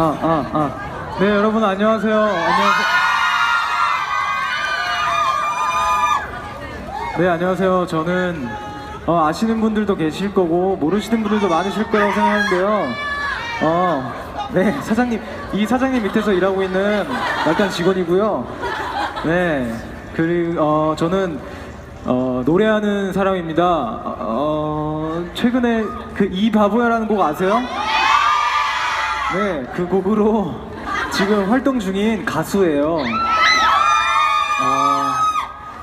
아, 아, 아. 네, 여러분 안녕하세요. 안녕하세요. 네, 안녕하세요. 저는 어, 아시는 분들도 계실 거고 모르시는 분들도 많으실 거라고 생각하는데요. 어, 네, 사장님, 이 사장님 밑에서 일하고 있는 약간 직원이고요. 네, 그리고 어, 저는 어, 노래하는 사람입니다. 어, 최근에 그 이 바보야라는 곡 아세요? 네, 그 곡으로 지금 활동 중인 가수예요. 아,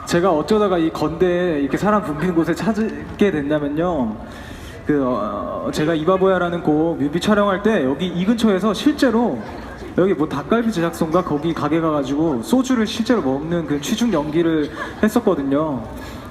제가 어쩌다가 이 건대에 이렇게 사람 붐비는 곳에 찾게 됐냐면요. 그 어, 제가 이바보야라는 곡 뮤비 촬영할 때 여기 이 근처에서 실제로 여기 뭐 닭갈비 제작소인가 거기 가게 가가지고 소주를 실제로 먹는 그 취중 연기를 했었거든요.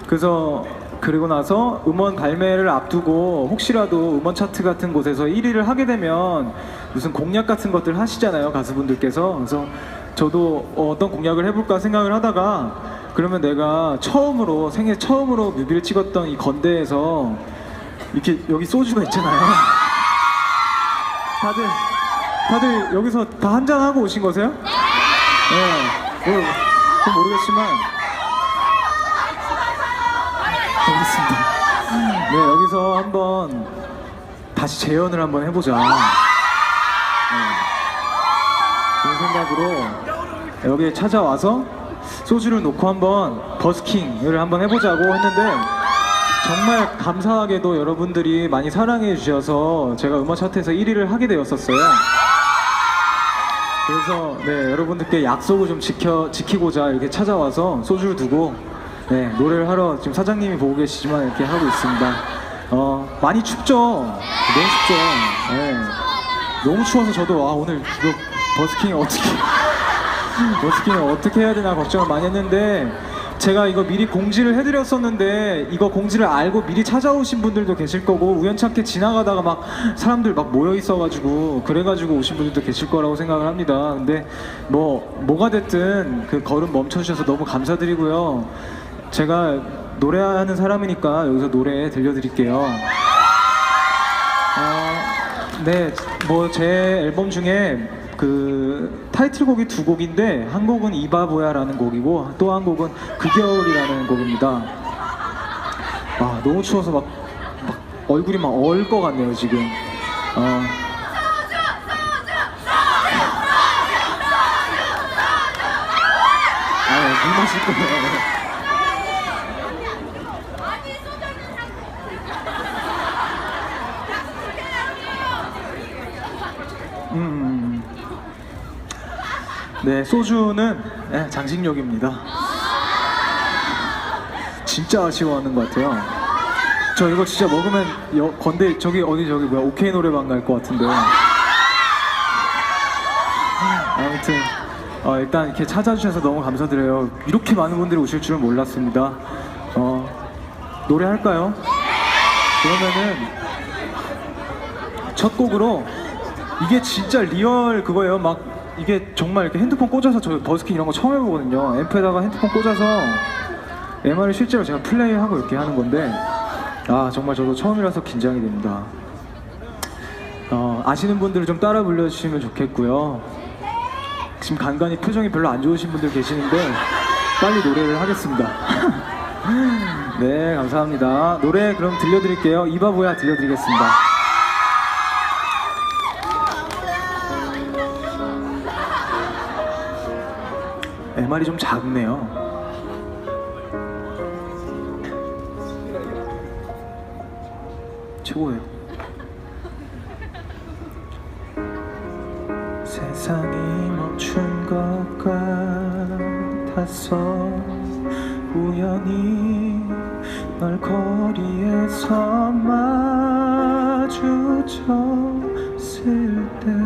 그래서 그리고 나서 음원 발매를 앞두고 혹시라도 음원 차트 같은 곳에서 1위를 하게 되면 무슨 공약 같은 것들 하시잖아요 가수분들께서 그래서 저도 어떤 공약을 해볼까 생각을 하다가 그러면 내가 처음으로 생애 처음으로 뮤비를 찍었던 이 건대에서 이렇게 여기 소주가 있잖아요 다들 다들 여기서 다 한잔 하고 오신 거세요? 네. 뭐, 그건 모르겠지만 알겠습니다. 네, 여기서 한번 다시 재연을 한번 해보자. 네. 그런 생각으로 여기에 찾아와서 소주를 놓고 한번 버스킹을 한번 해보자고 했는데 정말 감사하게도 여러분들이 많이 사랑해 주셔서 제가 음악 차트에서 1위를 하게 되었었어요. 그래서 네 여러분들께 약속을 좀 지켜 지키고자 이렇게 찾아와서 소주를 두고 네 노래를 하러 지금 사장님이 보고 계시지만 이렇게 하고 있습니다. 어 많이 춥죠? 너무 춥죠? 네 너무 추워서 저도 아 오늘 이거 버스킹 어떻게 버스킹을 어떻게 해야 되나 걱정을 많이 했는데 제가 이거 미리 공지를 해드렸었는데 이거 공지를 알고 미리 찾아오신 분들도 계실 거고 우연찮게 지나가다가 막 사람들 막 모여 있어가지고 그래가지고 오신 분들도 계실 거라고 생각을 합니다. 근데 뭐 뭐가 됐든 그 걸음 멈춰주셔서 너무 감사드리고요. 제가 노래하는 사람이니까 여기서 노래 들려드릴게요. 어, 네, 뭐 제 앨범 중에 그 타이틀곡이 두 곡인데 한 곡은 이바보야라는 곡이고 또 한 곡은 그 겨울이라는 곡입니다. 아 너무 추워서 막, 막 얼굴이 막 얼 것 같네요 지금. 어. 아, 물 마실 거예요. 네, 소주는 네, 장식용입니다. 진짜 아쉬워하는 것 같아요. 저 이거 진짜 먹으면 여, 건대 저기 어디 저기 뭐야 오케이 노래방 갈 것 같은데. 아무튼 어, 일단 이렇게 찾아주셔서 너무 감사드려요. 이렇게 많은 분들이 오실 줄은 몰랐습니다. 어, 노래 할까요? 그러면은 첫 곡으로 이게 진짜 리얼 그거예요. 막 이게 정말 이렇게 핸드폰 꽂아서 저 버스킹 이런 거 처음 해보거든요. 앰프에다가 핸드폰 꽂아서 MR을 실제로 제가 플레이하고 이렇게 하는 건데 아 정말 저도 처음이라서 긴장이 됩니다. 어, 아시는 분들은 좀 따라 불러주시면 좋겠고요. 지금 간간히 표정이 별로 안 좋으신 분들 계시는데 빨리 노래를 하겠습니다. 네 감사합니다. 노래 그럼 들려드릴게요. 이바보야 들려드리겠습니다. MR이 좀 작네요. 최고예요. 세상이 멈춘 것 같았어 우연히 널 거리에서 마주쳤을 때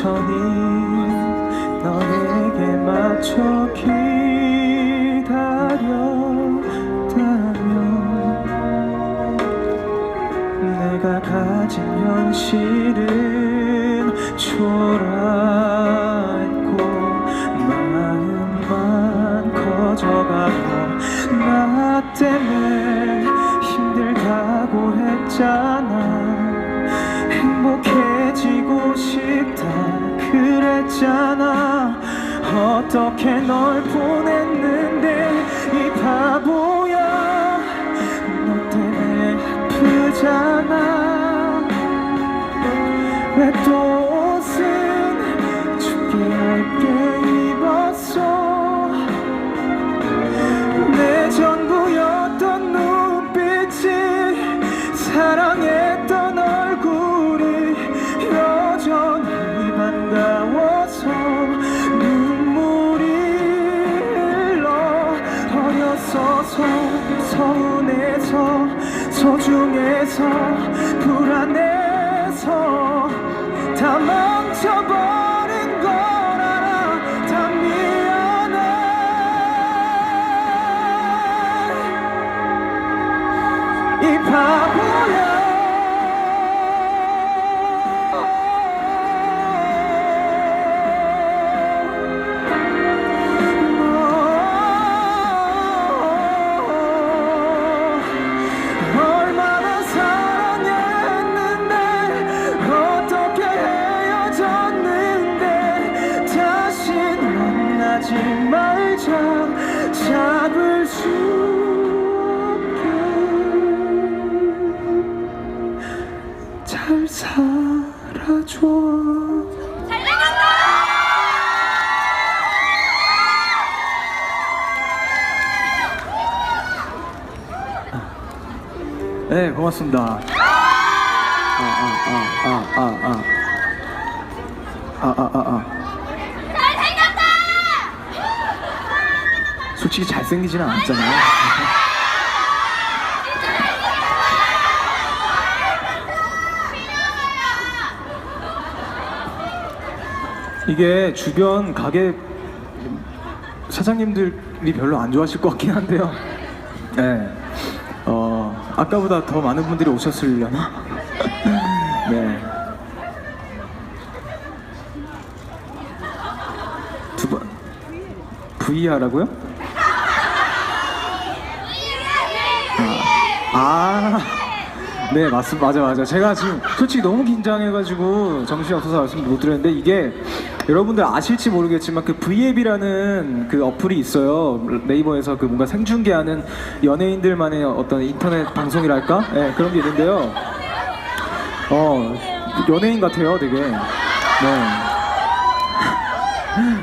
천천히 너에게 맞춰 기다렸다면 내가 가진 현실은 초라 그랬잖아. 어떻게 널 보냈는데 이 바보야. 너 때문에 아프잖아 소 만나지 말자 잡을 수 없게 잘 살아줘 네, 고맙습니다. 아, 아, 아, 아, 아, 아. 아, 아, 아, 아. 솔직히 잘생기지는 않았잖아요. 이게 주변 가게 사장님들이 별로 안 좋아하실 것 같긴 한데요. 네. 어, 아까보다 더 많은 분들이 오셨으려나? 네. 두 번. V하라고요? 아, 네, 맞습니다. 맞아, 맞아. 제가 지금 솔직히 너무 긴장해가지고 정신이 없어서 말씀 못 드렸는데 이게 여러분들 아실지 모르겠지만 그 V앱이라는 그 어플이 있어요. 네이버에서 그 뭔가 생중계하는 연예인들만의 어떤 인터넷 방송이랄까? 네, 그런 게 있는데요. 어, 연예인 같아요, 되게. 네.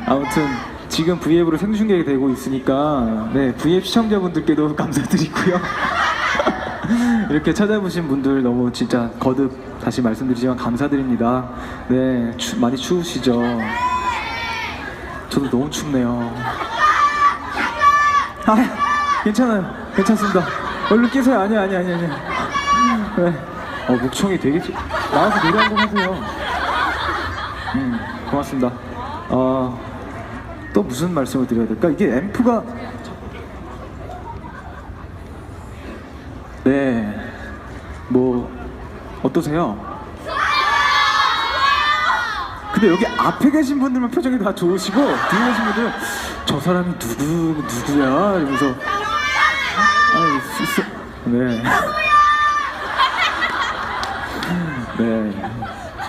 아무튼 지금 V앱으로 생중계되고 있으니까 네 V앱 시청자분들께도 감사드리고요. 이렇게 찾아보신 분들 너무 진짜 거듭 다시 말씀드리지만 감사드립니다. 네 추- 많이 추우시죠? 저도 너무 춥네요. 아 괜찮아요, 괜찮습니다. 얼른 끼세요. 아니야, 아니야, 아니야, 아니야. 네. 어 목청이 되게 좋- 나와서 노래 한곡 하세요. 음, 고맙습니다. 어, 또 무슨 말씀을 드려야 될까? 이게 앰프가 네, 뭐 어떠세요? 근데 여기 앞에 계신 분들만 표정이 다 좋으시고 뒤에 계신 분들은 저 사람이 누구 누구야 이러면서 아, 있어. 네. 네.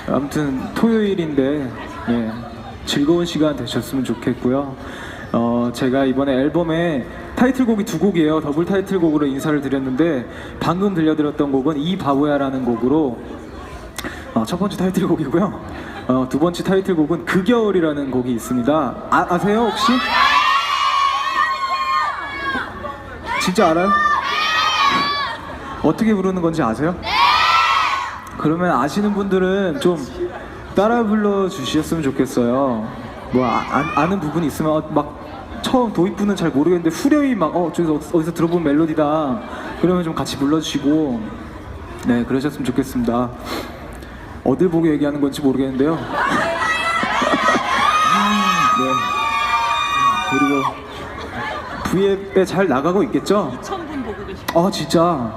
아무튼 토요일인데 네, 즐거운 시간 되셨으면 좋겠고요. 어, 제가 이번에 앨범에 타이틀곡이 두 곡이에요. 더블 타이틀곡으로 인사를 드렸는데 방금 들려드렸던 곡은 이 바보야라는 곡으로 어, 첫 번째 타이틀곡이고요. 어, 두 번째 타이틀곡은 그 겨울이라는 곡이 있습니다. 아, 아세요 혹시? 진짜 알아요? 어떻게 부르는 건지 아세요? 그러면 아시는 분들은 좀 따라 불러 주셨으면 좋겠어요. 뭐 아, 는 부분이 있으면 어, 막 처음 도입부는 잘 모르겠는데 후렴이 막 어 저기서 어디서- 들어본 멜로디다. 그러면 좀 같이 불러주시고 네 그러셨으면 좋겠습니다. 어딜 보고 얘기하는 건지 모르겠는데요. 네. 그리고 V앱에 잘 나가고 있겠죠? 2,000분 보고 계시 아 진짜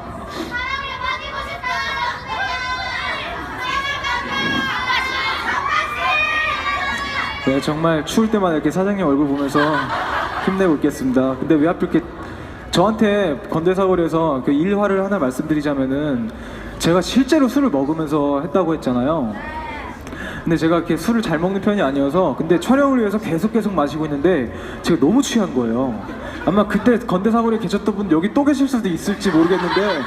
네 정말 추울 때마다 이렇게 사장님 얼굴 보면서 힘내고 있겠습니다 근데 왜 하필 이렇게 저한테 건대사거리에서 그 일화를 하나 말씀드리자면은 제가 실제로 술을 먹으면서 했다고 했잖아요 근데 제가 이렇게 술을 잘 먹는 편이 아니어서 근데 촬영을 위해서 계속 계속 마시고 있는데 제가 너무 취한 거예요. 아마 그때 건대사거리에 계셨던 분 여기 또 계실 수도 있을지 모르겠는데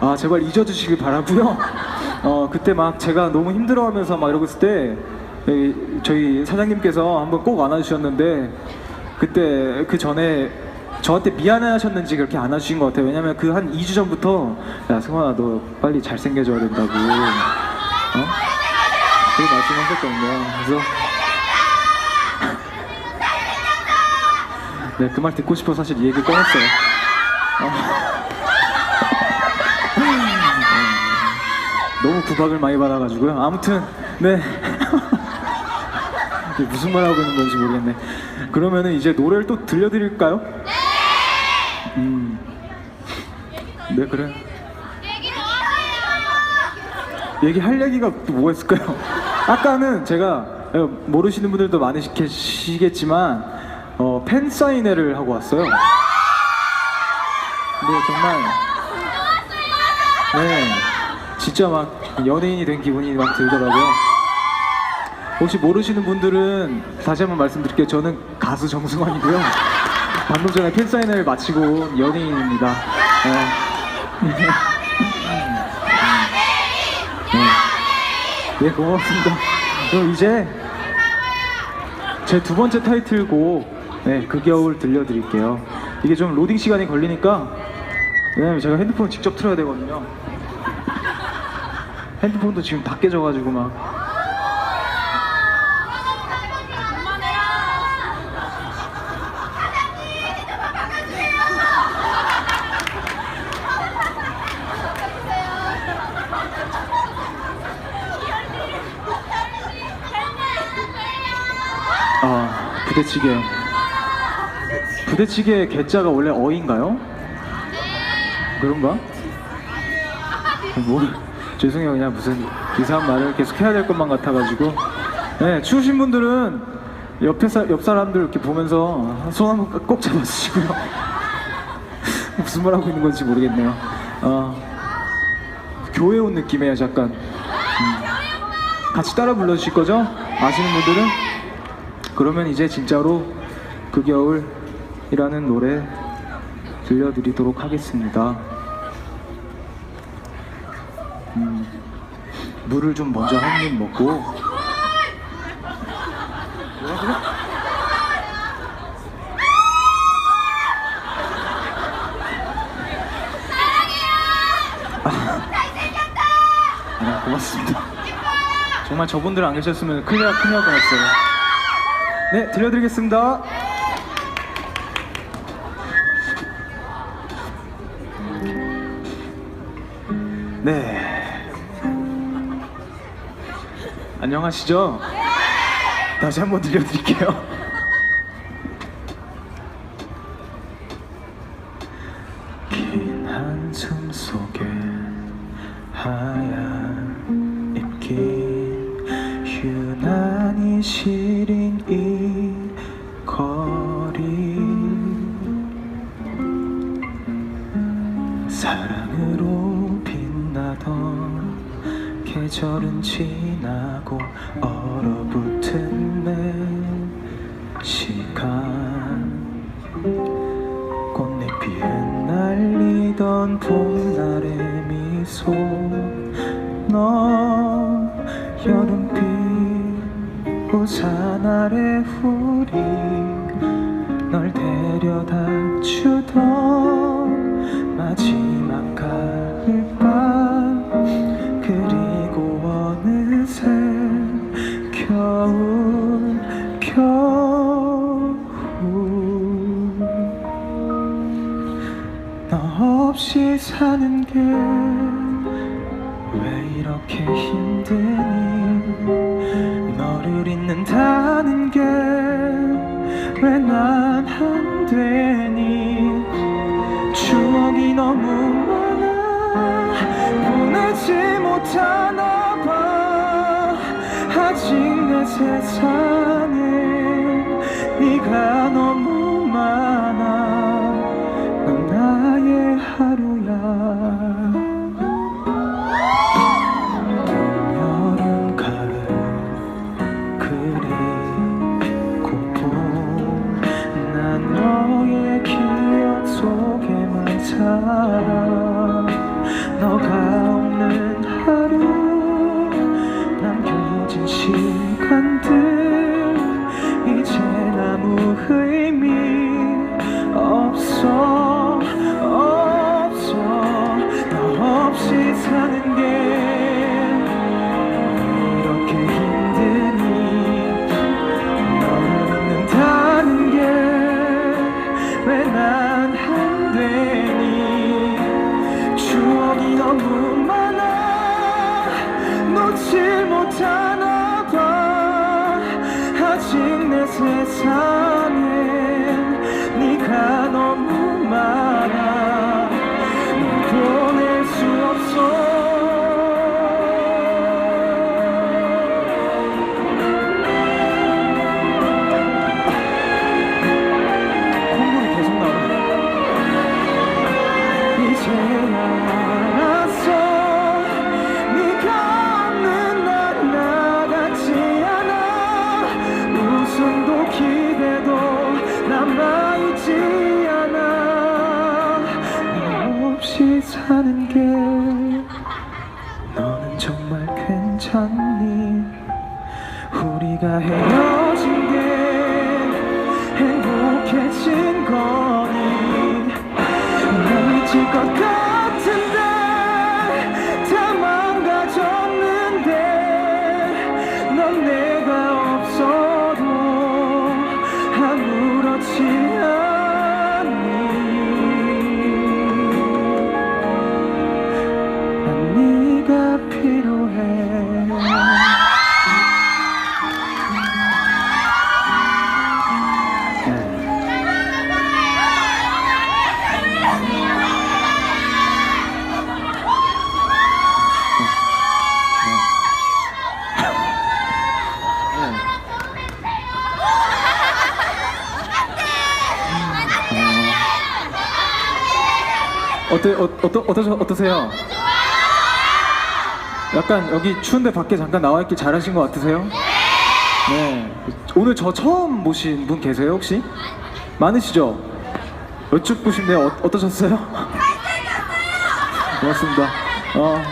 아 제발 잊어주시길 바라고요. 어 그때 막 제가 너무 힘들어하면서 막 이러고 있을 때 여기 저희 사장님께서 한번 꼭 안아주셨는데 그때 그 전에 저한테 미안해하셨는지 그렇게 안아주신 것 같아요. 왜냐면 그 한 2주 전부터 야 승환아 너 빨리 잘생겨져야 된다고. 어? 그렇게 말씀하셨거든요. 그래서 네, 그 말 듣고 싶어 사실 이 얘기 꺼냈어요. 어. 네, 너무 구박을 많이 받아가지고요. 아무튼 네. 무슨 말 하고 있는 건지 모르겠네. 그러면은 이제 노래를 또 들려드릴까요? 음. 네 그래. 얘기할 얘기가 또 뭐가 있을까요? 아까는 제가 어, 모르시는 분들도 많으시겠지만 어, 팬 사인회를 하고 왔어요. 근데 정말 네 진짜 막 연예인이 된 기분이 막 들더라고요. 혹시 모르시는 분들은 다시 한번 말씀드릴게요. 저는 가수 정승환이고요. 방금 전에 팬 사인회를 마치고 온 연예인입니다. 네. 네, 고맙습니다. 그럼 이제 제 두 번째 타이틀곡, 네, 그 겨울 들려드릴게요. 이게 좀 로딩 시간이 걸리니까, 왜냐면 제가 핸드폰 직접 틀어야 되거든요. 핸드폰도 지금 다 깨져가지고 막. 아, 부대찌개. 부대찌개 개자가 원래 어인가요? 그런가? 뭐, 죄송해요. 그냥 무슨 이상한 말을 계속 해야 될 것만 같아가지고. 네, 추우신 분들은 옆에 사, 옆 사람들 이렇게 보면서 손 한 번 꼭 잡아주시고요. 무슨 말 하고 있는 건지 모르겠네요. 어, 교회 온 느낌이에요, 잠깐. 음. 같이 따라 불러주실 거죠? 아시는 분들은? 그러면 이제 진짜로 그 겨울이라는 노래 들려드리도록 하겠습니다. 음, 물을 좀 먼저 한 입 먹고. 아, 고맙습니다. 정말 저분들 안 계셨으면 큰일, 날- 큰일 날 뻔했어요. 네, 들려드리겠습니다. 네. 안녕하시죠? 다시 한번 들려드릴게요. 못하나 봐. 아직 내 세상에 네가 너무 너무 많아 놓질 못하나 봐. 아직 내 세상 난 어때 어, 어떠 어떠 어떠세요? 약간 여기 추운데 밖에 잠깐 나와 있기 잘하신 것 같으세요? 네. 오늘 저 처음 모신 분 계세요 혹시? 많으시죠? 여쭙고 싶네요. 어, 어떠셨어요? 고맙습니다. 어,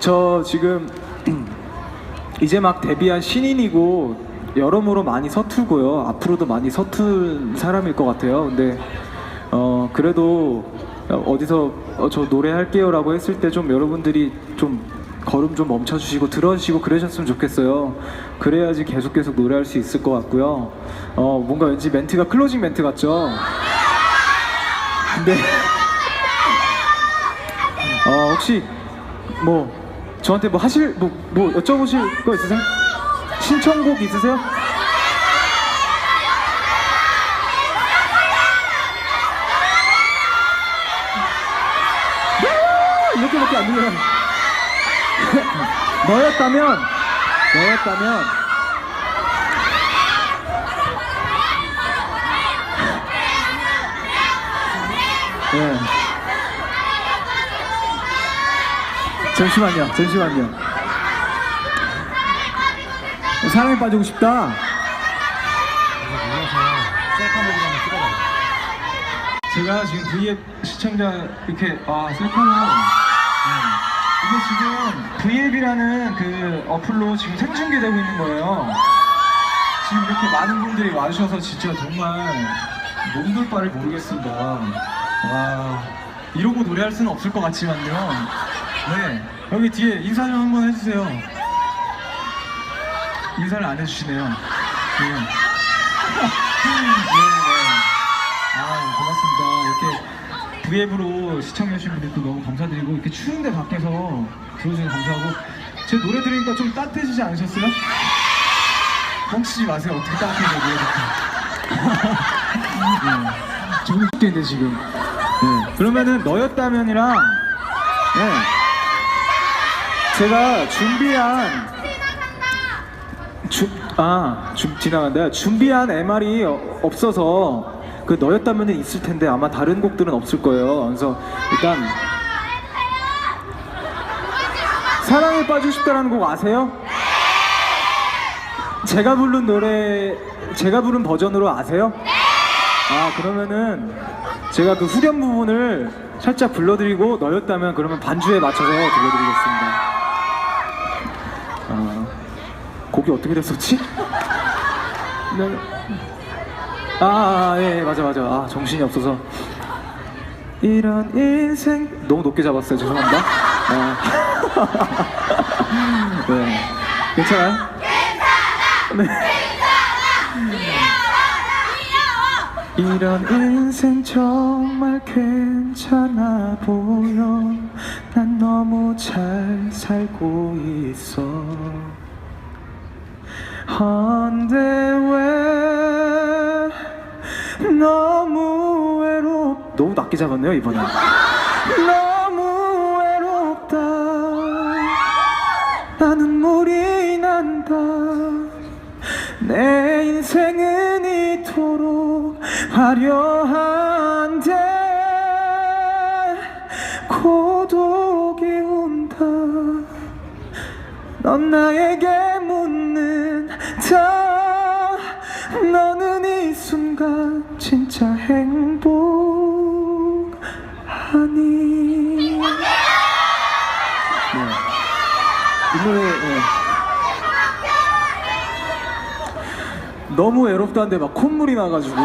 저 지금 이제 막 데뷔한 신인이고 여러모로 많이 서툴고요. 앞으로도 많이 서툰 사람일 것 같아요. 근데 어 그래도 어디서 어, 저 노래할게요라고 했을 때 좀 여러분들이 좀 걸음 좀 멈춰주시고 들어주시고 그러셨으면 좋겠어요. 그래야지 계속 계속 노래할 수 있을 것 같고요. 어 뭔가 왠지 멘트가 클로징 멘트 같죠? 근데 어 혹시 뭐 저한테 뭐 하실 뭐뭐 여쭤보실 거 있으세요? 신청곡 있으세요? 이렇게밖에 안 들려요. 너였다면 너였다면 네. 잠시만요, 잠시만요. 사랑에 빠지고 싶다. 제가 지금 V앱 시청자 이렇게 아 셀카로 네. 이게 지금 V앱이라는 그 어플로 지금 생중계되고 있는 거예요. 지금 이렇게 많은 분들이 와주셔서 진짜 정말 몸둘 바를 모르겠습니다. 와, 이러고 노래할 수는 없을 것 같지만요. 네, 여기 뒤에 인사 좀 한번 해주세요. 인사를 안 해주시네요. 네. 네, 네. 아, 고맙습니다. 이렇게 앱으로 시청해주신 분들도 너무 감사드리고, 이렇게 추운데 밖에서 들어주셔서 감사하고, 제 노래 들으니까 좀 따뜻해지지 않으셨어요? 뻥치지 마세요. 어떻게 따뜻해져 보여줄까. 네. 조금 웃겠는데, 지금. 네. 그러면은, 너였다면이랑, 네. 제가 준비한, 주, 아, 주, 지나간다. 준비한 MR이 어- 없어서 그 너였다면 있을 텐데 아마 다른 곡들은 없을 거예요. 그래서 일단 사랑에 빠지고 싶다라는 곡 아세요? 제가 부른 노래, 제가 부른 버전으로 아세요? 아, 그러면은 제가 그 후렴 부분을 살짝 불러드리고 너였다면 그러면 반주에 맞춰서 들려드리겠습니다. 아, 곡이 어떻게 됐었지? 네. 아, 아, 예, 예, 맞아, 맞아. 아, 정신이 없어서. 이런 인생. 너무 높게 잡았어요. 죄송합니다. 아. 네. 괜찮아요? 괜찮아! 네. 이런 인생 정말 괜찮아 보여. 난 너무 잘 살고 있어. 한데 왜 너무 외롭 너무 낮게 잡았네요 이번엔. 너무 외롭다. 나는 물이 난다. 내 인생은 이토록 화려한데 고독이 온다. 넌 나에게 진짜 행복하니 네. 이 노래 네. 너무 외롭다는데 막 콧물이 나가지고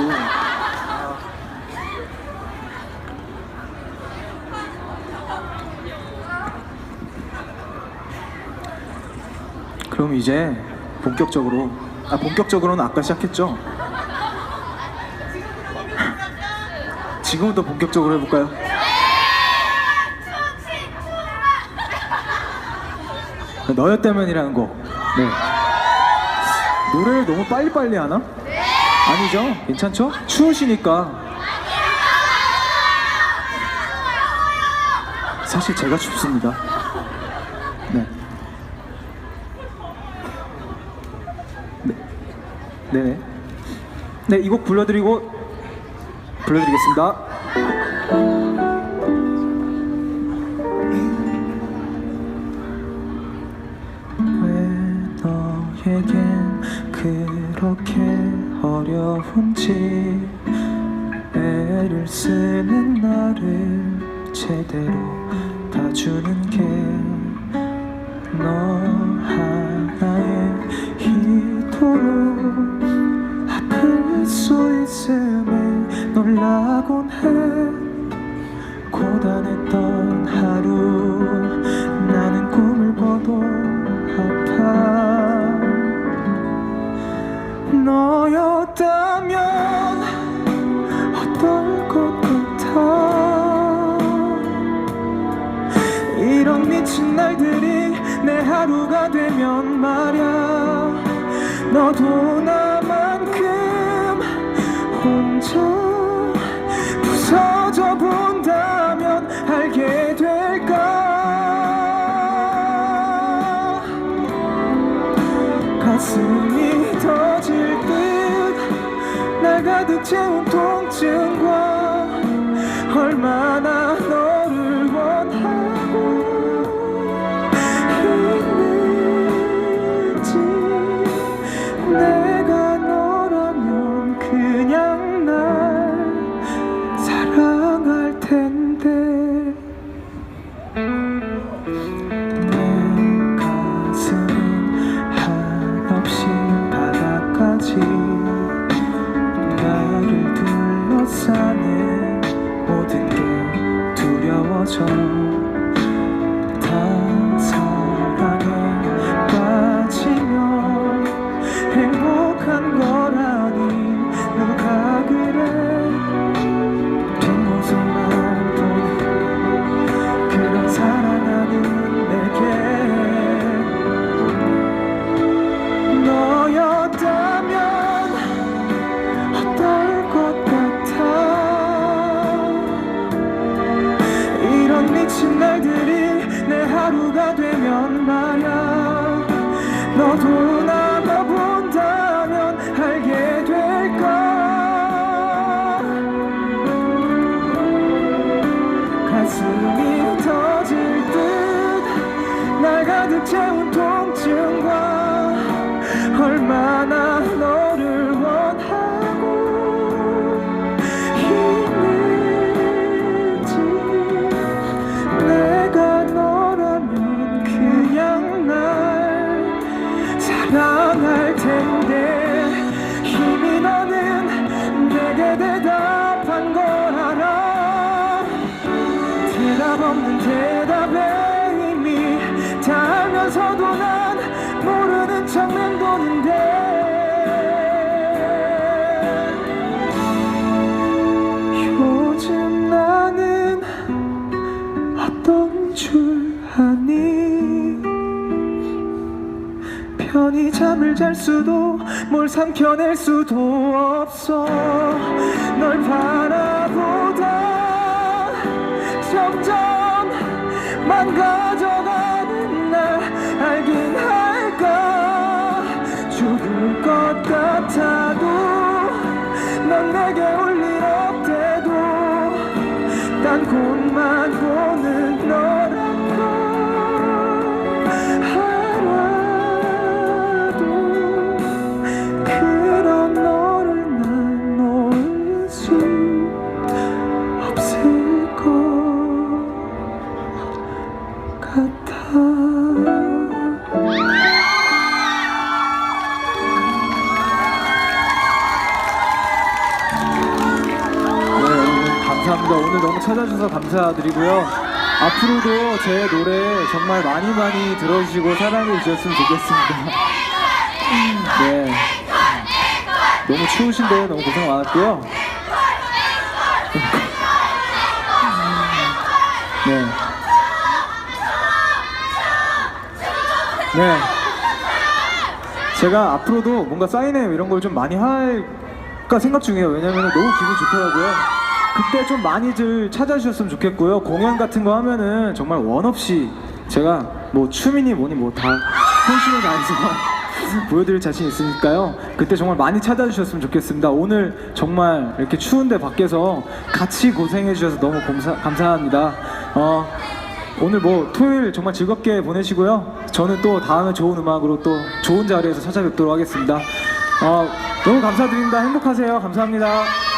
그럼 이제 본격적으로 아 본격적으로는 아까 시작했죠? 지금부터 본격적으로 해볼까요? 너였다면이라는 곡. 네. 노래를 너무 빨리빨리 하나? 아니죠? 괜찮죠? 추우시니까. 사실 제가 춥습니다. 네. 네. 네네. 네, 이 곡 불러드리고 불러드리겠습니다. 그렇게 어려운지 애를 쓰는 나를 제대로 봐주는 미친 날들이 내 하루가 되면 말야. 너도 나만큼 혼자 부서져 본다면 알게 될까? 가슴이 터질 듯 날 가득 채운 사는 모든 게 두려워져. 잘 수도 뭘 삼켜낼 수도 없어. 널 바라보다 점점 망가져가는 날. 알긴 할 찾아주셔서 감사드리고요. 앞으로도 제 노래 정말 많이 많이 들어주시고 사랑해 주셨으면 좋겠습니다. 네. 너무 추우신데 너무 고생 많았고요. 네. 네. 제가 앞으로도 뭔가 사인회 이런 걸 좀 많이 할까 생각 중이에요. 왜냐면 너무 기분 좋더라고요. 그때 좀 많이들 찾아주셨으면 좋겠고요. 공연 같은 거 하면은 정말 원 없이 제가 뭐 춤이니 뭐니 뭐 다 혼신을 다해서 보여드릴 자신 있으니까요. 그때 정말 많이 찾아주셨으면 좋겠습니다. 오늘 정말 이렇게 추운데 밖에서 같이 고생해 주셔서 너무 감사, 감사합니다. 어, 오늘 뭐 토요일 정말 즐겁게 보내시고요. 저는 또 다음에 좋은 음악으로 또 좋은 자리에서 찾아뵙도록 하겠습니다. 어, 너무 감사드립니다. 행복하세요. 감사합니다.